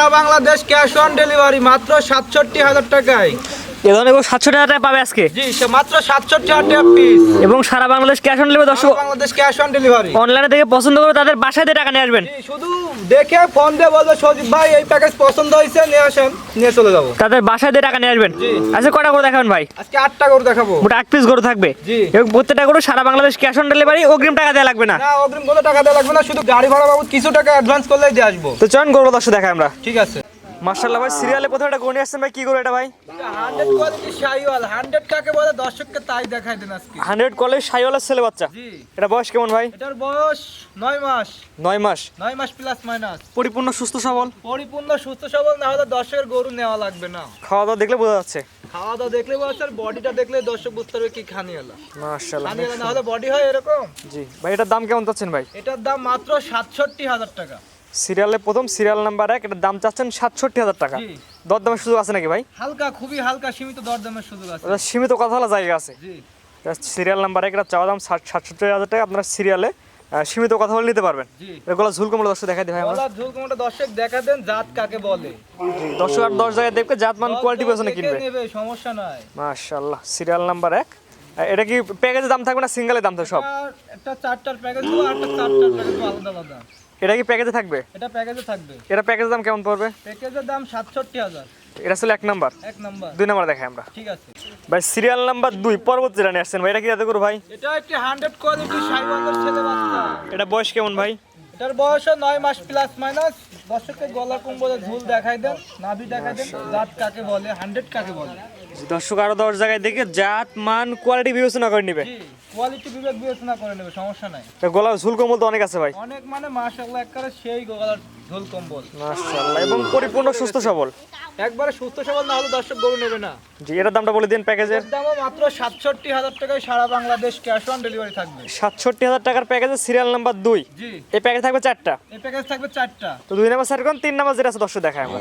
Sara Bangladesh cash on delivery মাত্র সাতষট্টি হাজার টাকায়। এ ধরনের গরু সাতশো টাকা পাবে আজকে? জি সে মাত্র টাকা পিস এবং সারা বাংলাদেশ ক্যাশ অন ডেলিভারি দর্শক বাংলাদেশ ক্যাশ অন ডেলিভারি অনলাইনে পছন্দ করে তাদের বাসায় দিয়ে টাকা নিয়ে আসবেন। শুধু দেখে ফোন দিয়ে বলবে সজীব ভাই এই প্যাকেজ পছন্দ হয়েছে নিয়ে আসেন নিয়ে চলে যাব। তাদের বাসায় দিয়ে টাকা নিয়ে আসবেন। আচ্ছা কটা করে দেখাবেন ভাই? আজকে আটটা করে দেখাবো। মোটা এক পিস গরু থাকবে। জি। এবং প্রত্যেকটা গরু সারা বাংলাদেশ ক্যাশ অন ডেলিভারি অগ্রিম টাকা দেওয়া লাগবে না। না অগ্রিম কোনো টাকা দেওয়া লাগবে না শুধু গাড়ি ভাড়া বাবদ কিছু টাকা অ্যাডভান্স করলেই দিয়ে আসব। তো চয়ন গরু দর্শক দেখাই আমরা। ঠিক আছে। মার্শাল্লাহ ভাই সিরিয়ালে প্রথমে একটা আসছেন ভাই কি এটা ভাই? হান্ড্রেড কোয়ালিটি হান্ড্রেড কাকে বলে দর্শককে তাই দেখাই দেন আজকে। হান্ড্রেড সাইওয়ালার ছেলে বাচ্চা। জি। এটা বয়স কেমন ভাই? এটার বয়স নয় মাস। নয় মাস। নয় মাস প্লাস মাইনাস পরিপূর্ণ সুস্থ সবল? পরিপূর্ণ সুস্থ সবল না হলে দর্শকের গরু নেওয়া লাগবে না। খাওয়া দাওয়া দেখলে বোঝা যাচ্ছে। খাওয়া দাওয়া দেখলে বলছে আর বডিটা দেখলে দর্শক বুঝতে পারবে কি খানি এলা মার্শাল্লাহ খানি এলা না হলে বডি হয় এরকম? জি। ভাই এটার দাম কেমন চাচ্ছেন ভাই? এটার দাম মাত্র সাতষট্টি হাজার টাকা। সিরিয়ালে প্রথম সিরিয়াল নাম্বার এক এটার দাম চাচ্ছেন সাতষট্টি হাজার টাকা। জি। দর দামের সুযোগ আছে নাকি ভাই? হালকা খুবই হালকা সীমিত দরদামের সুযোগ আছে। সীমিত কথা বলা জায়গা আছে। সিরিয়াল নাম্বার এক এটা চাওয়া দাম ষাট সাতষট্টি হাজার টাকা। আপনার সিরিয়ালে সীমিত কথা বলে নিতে পারবেন। এগুলো ঝুল কমলে দর্শক দেখা দিই ভাই আমরা। ঝুল দর্শক দেখা দেন জাত কাকে বলে। দর্শক আর দশ জায়গায় দেখবে জাত মান কোয়ালিটি পেছনে কিনবে। নেবে সমস্যা নাই। মাশাল্লাহ সিরিয়াল নাম্বার এক। এটা কি প্যাকেজের দাম থাকবে না সিঙ্গেলের দাম থাকবে সব? একটা চারটার প্যাকেজ আর একটা চারটার প্যাকেজ আলাদা আলাদা। এটা কি প্যাকেজে থাকবে? এটা প্যাকেজে থাকবে। এটা প্যাকেজের দাম কেমন পড়বে? প্যাকেজের দাম সাতষট্টি হাজার। এটা ছিল এক নাম্বার। এক নাম্বার। দুই নাম্বার দেখাই আমরা। ঠিক আছে। ভাই সিরিয়াল নাম্বার দুই পরবর্তী রানে আসছেন ভাই এটা কি যাতে করব ভাই? এটা একটি হান্ড্রেড কোয়ালিটি সাইবালের ছেলে বাচ্চা। এটা বয়স কেমন ভাই? এটার বয়স নয় মাস প্লাস মাইনাস দর্শককে গলা কম্বলে ঝুল দেখাই দেন নাভি দেখাই দেন জাত কাকে বলে হান্ড্রেড কাকে বলে। দর্শক আরও দশ জায়গায় দেখে জাত মান কোয়ালিটি বিবেচনা করে নিবে। কোয়ালিটি বিবেক বিবেচনা করে নেবে সমস্যা নাই। তো গলা ঝুল কমল তো অনেক আছে ভাই। অনেক মানে মাশাআল্লাহ একবারে সেই গলার ঝোল কম্বল। মাশাআল্লাহ এবং পরিপূর্ণ সুস্থ সবল। একবারে সুস্থ সবল না হলে দর্শক গরু নেবে না। জি এটার দামটা বলে দিন প্যাকেজের। দামও মাত্র সাতষট্টি হাজার টাকায় সারা বাংলাদেশ ক্যাশ অন ডেলিভারি থাকবে। হাজার টাকার প্যাকেজের সিরিয়াল নাম্বার দুই। জি। এই প্যাকেজ থাকবে চারটা। এই প্যাকেজ থাকবে চারটা। তো দুই নাম্বার সাইড তিন নাম্বার যেটা আছে দর্শক দেখায় আমরা।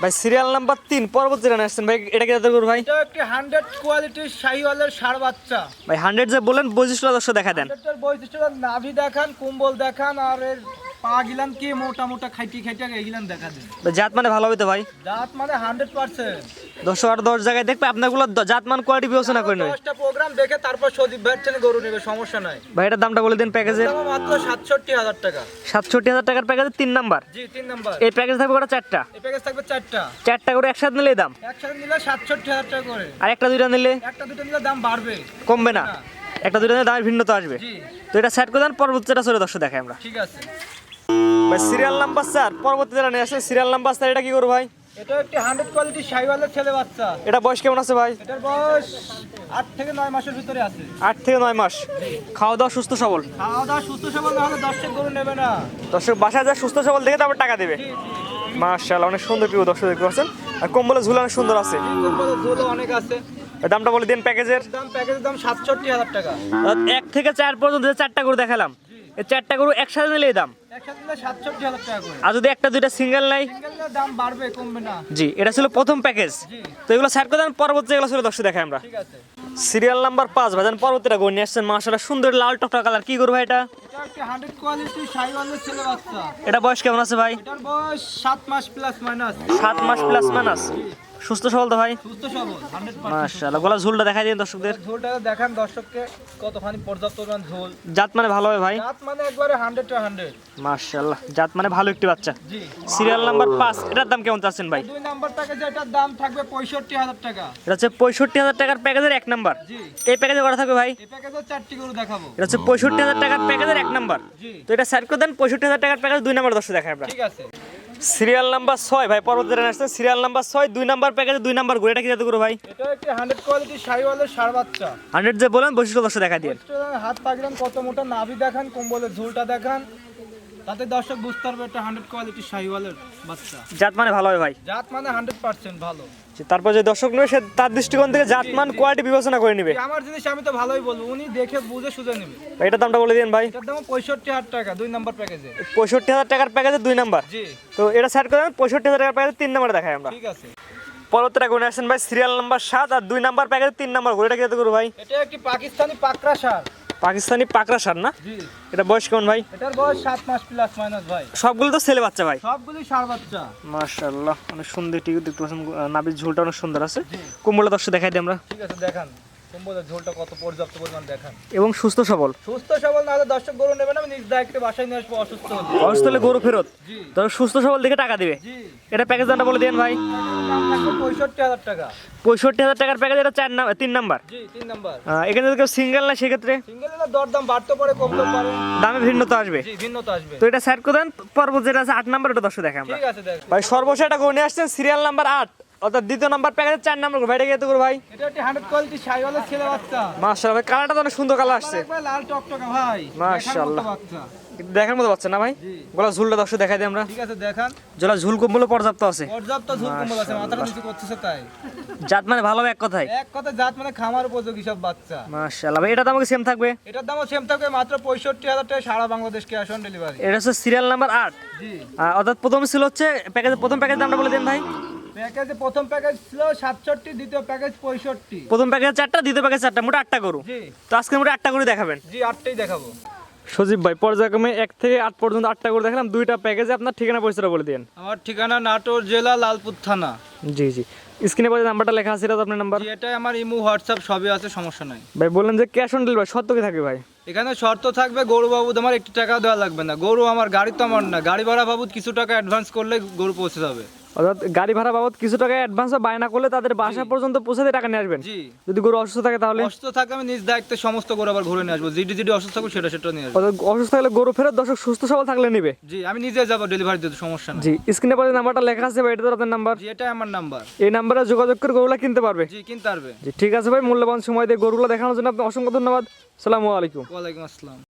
ভাই সিরিয়াল নাম্বার তিন পরবর্তী রানে আসছেন ভাই এটা কি করব ভাই? এটা একটি হান্ড্রেড কোয়ালিটির শাহিওয়ালের সার বাচ্চা। ভাই হান্ড্রেড যে বলেন বৈশিষ্ট্য দর্শক দেখা দেন। বৈশিষ্ট্য নাভি দেখান কুম্বল দেখান আর এর পা গিলান কি মোটা মোটা খাইটি খাইটি এগুলান দেখা দিন। জাত মানে ভালো হবে তো ভাই? জাত মানে হান্ড্রেড পার্সেন্ট। দর্শক আর দশ জায়গায় দেখবে আপনারগুলো দ- জাত মান কোয়ালিটি বিবেচনা করে দশটা প্রোগ্রাম দেখে তারপর সজীব ভাইয়ের ছেলে গরু নেবে সমস্যা নাই। ভাই এটার দামটা বলে দিন প্যাকেজের মাত্র সাতষট্টি হাজার টাকা। সাতষট্টি হাজার টাকার প্যাকেজের তিন নাম্বার। জি তিন নাম্বার। এই প্যাকেজ থাকবে ওটা চারটা। এই প্যাকেজ থাকবে চারটা। চারটা করে একসাথে নিলে দাম? একসাথে নিলে সাতষট্টি হাজার টাকা করে। আর একটা দুইটা নিলে? একটা দুটো নিলে দাম বাড়বে। কমবে না। একটা দুইটা নিলে দামের ভিন্নতা আসবে। জি। তো এটা সেট করে দেন পরবর্তীটা চলে দর্শক দেখাই আমরা। ঠিক আছে। ভাই সিরিয়াল নাম্বার স্যার পরবর্তী যারা নিয়ে আসে সিরিয়াল নাম্বার স্যার এটা কি করব ভাই? এটা একটি হান্ড্রেড কোয়ালিটি শাহিওয়ালের ছেলে বাচ্চা। এটা বয়স কেমন আছে ভাই? এটার বয়স আট থেকে নয় মাসের ভিতরে আছে। আট থেকে নয় মাস। খাওয়া দাওয়া সুস্থ সবল? খাওয়া দাওয়া সুস্থ সবল না হলে দর্শক গরু নেবে না। দর্শক বাসায় যা সুস্থ সবল দেখে তারপর টাকা দেবে। মার্শাল অনেক সুন্দর প্রিয় দর্শক দেখতে পাচ্ছেন। আর কম্বলে ঝুলে অনেক সুন্দর আছে। কম্বলের অনেক আছে। দামটা বলে দিন প্যাকেজের। দাম প্যাকেজের দাম সাতষট্টি হাজার টাকা। এক থেকে চার পর্যন্ত চারটা করে দেখালাম এই চারটা গরু একসাথে নিলে দাম? আর যদি একটা দুইটা সিঙ্গেল নাই দাম বাড়বে কমবে না। জি এটা ছিল প্রথম প্যাকেজ। তো এগুলো সাইড করে দেন পরবর্তী এগুলো ছিল দর্শক দেখাই আমরা। সিরিয়াল নাম্বার পাঁচ ভাই পরবর্তীটা গরু নিয়ে আসছেন। মাসাটা সুন্দর লাল টকটা কালার। কি করব এটা? এটা এটা বয়স কেমন আছে ভাই? বয়স সাত মাস প্লাস মাইনাস সাত মাস প্লাস মাইনাস সুস্থ সবল তো ভাই? সুস্থ সবল মাশাআল্লাহ। গলা ঝুলটা দেখাই দিন দর্শকদের। ঝোলটা দেখান দর্শককে কতখানি পর্যাপ্ত পরিমাণ ঝোল। জাত মানে ভালো হবে ভাই? মানে একবারে টু মাশাআল্লাহ জাত মানে ভালো একটি বাচ্চা। জি। সিরিয়াল নাম্বার পাঁচ এটার দাম কেমন চাচ্ছেন ভাই? দুই নাম্বার টাকা যেটার দাম থাকবে পঁয়ষট্টি হাজার টাকা। এটা হচ্ছে পঁয়ষট্টি হাজার টাকার প্যাকেজের এক নাম্বার। জি। এই প্যাকেজে করা থাকবে ভাই? এই প্যাকেজে চারটি গরু দেখাবো। এটা হচ্ছে পঁয়ষট্টি হাজার টাকার প্যাকেজের এক নাম্বার। জি। তো এটা সাইড করে দেন পঁয়ষট্টি হাজার টাকার প্যাকেজ দুই নাম্বার দর্শক দেখাই আমরা। ঠিক আছে। সিরিয়াল নাম্বার ছয় ভাই পরবর্তী রান আসছে। সিরিয়াল নাম্বার ছয় দুই নাম্বার প্যাকেজে দুই নাম্বার ঘুরে এটা কি যাতে করব ভাই? এটা একটি হান্ড্রেড কোয়ালিটি শাহিওয়ালের সার বাচ্চা। হান্ড্রেড যে বলেন বৈশিষ্ট্য দশটা দেখা দিয়ে। হাত পাগলাম কত মোটা নাভি দেখান কম্বলের ঝুলটা দেখান। তাতে দর্শক বুঝতে পারবে এটা হান্ড্রেড কোয়ালিটি শাহিওয়ালের বাচ্চা। জাত মানে ভালো হবে ভাই? জাত মানে হান্ড্রেড পার্সেন্ট ভালো। তারপর যে দর্শক নেবে সে তার দৃষ্টিকোণ থেকে জাতমান কোয়ালিটি বিবেচনা করে নিবে। আমার জিনিস আমি তো ভালোই বলব উনি দেখে বুঝে সুঝে নেবে। এটার দামটা বলে দিন ভাই। এটার দাম পঁয়ষট্টি হাজার টাকা দুই নাম্বার প্যাকেজে পঁয়ষট্টি হাজার টাকার প্যাকেজে দুই নাম্বার জি। তো এটা সাইড করে পঁয়ষট্টি হাজার টাকার প্যাকেজে তিন নাম্বার দেখাই আমরা। ঠিক আছে। আসেন ভাই সিরিয়াল নাম্বার সাত আর দুই নাম্বার প্যাকেজে তিন নাম্বার করে। এটা কি করব ভাই? এটা একটি পাকিস্তানি পাকড়া সার। পাকিস্তানি পাকড়া সার না? এটা বয়স কেমন ভাই? এটার বয়স সাত মাস প্লাস মাইনাস ভাই। সবগুলো তো ছেলে বাচ্চা ভাই? সবগুলো সার বাচ্চা। মাশাআল্লাহ অনেক সুন্দর টিকে দেখতে পাচ্ছেন নাবিজ ঝোলটা ঝুলটা অনেক সুন্দর আছে। কুমড়া দর্শক দেখাই দিই আমরা। ঠিক আছে দেখান। কুম্ভদের ঝোলটা কত পর্যাপ্ত পরিমাণ দেখান। এবং সুস্থ সবল। সুস্থ সবল না হলে দর্শক গরু নেবে না আমি নিজ দায়িত্বে বাসায় নিয়ে আসব অসুস্থ হলে। অসুস্থ হলে গরু ফেরত? তবে সুস্থ সবল দেখে টাকা দিবে? এটা প্যাকেজ দামটা বলে দেন ভাই। পঁয়ষট্টি হাজার টাকা। পঁয়ষট্টি হাজার টাকার প্যাকেজ এটা চার নাম্বার তিন নাম্বার। জি তিন নাম্বার। এখানে যদি কেউ সিঙ্গেল না সেক্ষেত্রে? সিঙ্গেল না দর দাম বাড়তে পারে কমতে পারে। দামে ভিন্নতা আসবে। জি ভিন্নতা আসবে। তো এটা সাইড করে দেন পর্বত যেটা আছে আট নাম্বার ওটা দর্শক দেখে আমরা। ঠিক আছে ভাই সর্বশেষ এটা গড়ে নিয়ে আসছেন সিরিয়াল নাম্বার আট। অর্থাৎ দ্বিতীয় নাম্বার প্যাকেজের চার নাম্বার ভাই এটা কি করে ভাই? এটা একটি হান্ড্রেড কোয়ালিটি সাইওয়ালের ছেলে বাচ্চা। মাশাআল্লাহ ভাই কালারটা তো অনেক সুন্দর কালার আসছে। লাল টকটকা ভাই মাশাআল্লাহ। দেখার মতো বাচ্চা। একটু দেখার মতো পাচ্ছে না ভাই? জি। ঝুলটা দর্শক দেখাই দিই আমরা। ঠিক আছে দেখান। জলা ঝুল কম্বল পর্যাপ্ত আছে। পর্যাপ্ত ঝুল কম্বল আছে মাথাটা নিচু করতেছে তাই। জাত মানে ভালো এক কথায়। এক কথা জাত মানে খামার উপযোগী সব বাচ্চা। মাশাআল্লাহ ভাই এটা আমাকে সেম থাকবে? এটার দামও সেম থাকবে মাত্র পঁয়ষট্টি হাজার টাকা সারা বাংলাদেশ ক্যাশ অন ডেলিভারি এটা হচ্ছে সিরিয়াল নাম্বার আট। জি। অর্থাৎ প্রথম ছিল হচ্ছে প্যাকেজ প্রথম প্যাকেজ দামটা বলে দেন ভাই। প্যাকেজে প্রথম প্যাকেজ ছিল সাতষট্টি দ্বিতীয় প্যাকেজ পঁয়ষট্টি। প্রথম প্যাকেজ চারটা দ্বিতীয় প্যাকেজ চারটা মোটা আটটা করু জি। তো আজকে মোটা আটটা করে দেখাবেন। জি আটটাই দেখাবো। সজীব ভাই পর্যায়ক্রমে এক থেকে আট পর্যন্ত আটটা করে দেখালাম। দুইটা প্যাকেজে আপনার ঠিকানা পরিচয়টা বলে দিন আমার ঠিকানা নাটোর জেলা লালপুর থানা। জি জি। স্ক্রিনে পরে নাম্বারটা লেখা আছে এটা আপনার নাম্বার? জি এটাই আমার ইমো হোয়াটসঅ্যাপ সবই আছে সমস্যা নাই। ভাই বললেন যে ক্যাশ অন ডেলিভারি সত্য কি থাকে ভাই? এখানে শর্ত থাকবে গরু বাবুদ আমার একটু টাকা দেওয়া লাগবে না। গরু আমার গাড়ি তো আমার না। গাড়ি ভাড়া বাবুদ কিছু টাকা অ্যাডভান্স করলে গরু পৌঁছে যাবে। অর্থাৎ গাড়ি ভাড়া বাবদ কিছু টাকা অ্যাডভান্স বায়না করলে তাদের বাসা পর্যন্ত টাকা নিয়ে আসবেন। যদি গরু অসুস্থ থাকে তাহলে? অসুস্থ থাকে আমি নিজ দায়িত্বে সমস্ত গরু আবার ঘুরে নিয়ে আসব। অসুস্থ থাকবে সেটা সেটা নিয়ে আসব। অসুস্থ থাকলে গরু ফেরত দর্শক সুস্থ সবল থাকলে নিবে। জি আমি নিজে যাব ডেলিভারি দিতে সমস্যা নেই। জি স্ক্রিনে নাম্বারটা লেখা আছে ভাই এটা তো আপনার নাম্বার। জি আমার নাম্বার। এই নাম্বারে যোগাযোগ করে গরুলা কিনতে পারবে। জি কিনতে পারবে। জি ঠিক আছে ভাই মূল্যবান সময় দিয়ে গরুগুলো দেখানোর জন্য আপনি অসংখ্য ধন্যবাদ। সালামু আলাইকুম। ওয়ালাইকুম আসসালাম।